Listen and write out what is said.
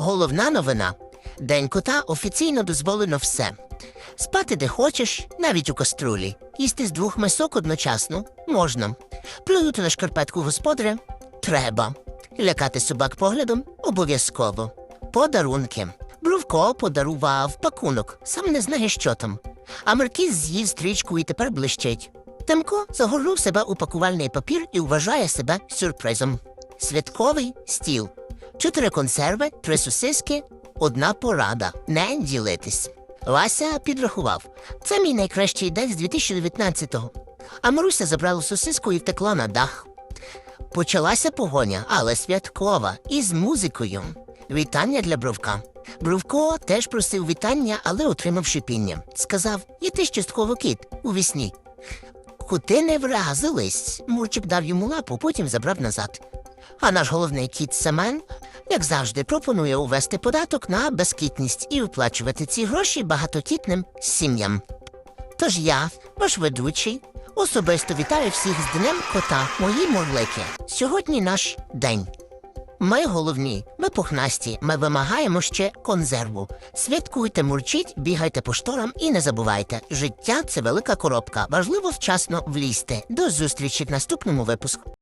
Головна новина. День кота офіційно дозволено все. Спати де хочеш, навіть у каструлі. Їсти з двох мисок одночасно можна. Плюнути на шкарпетку господаря треба. Лякати собак поглядом обов'язково. Подарунки. Бровко подарував пакунок, сам не знає, що там. А Маркіз з'їв стрічку і тепер блищить. Темко загорнув себе у пакувальний папір і вважає себе сюрпризом. Святковий стіл. Чотири консерви, три сосиски, одна порада. Не ділитись. Вася підрахував. Це мій найкращий день з 2019-го. А Маруся забрала сосиску і втекла на дах. Почалася погоня, але святкова, із музикою. Вітання для Бровка. Бровко теж просив вітання, але отримав шипіння. Сказав: Я ти частково кіт у вісні. Кути не вразились. Мурчик дав йому лапу, потім забрав назад. А наш головний кіт Семен, як завжди, пропонує увести податок на безкітність і виплачувати ці гроші багатокітним сім'ям. Тож я, ваш ведучий, особисто вітаю всіх з Днем Кота, мої мурлики. Сьогодні наш день. Ми головні, ми пухнасті, ми вимагаємо ще консерву. Святкуйте, мурчіть, бігайте по шторам і не забувайте, життя це велика коробка. Важливо вчасно влізти. До зустрічі в наступному випуску.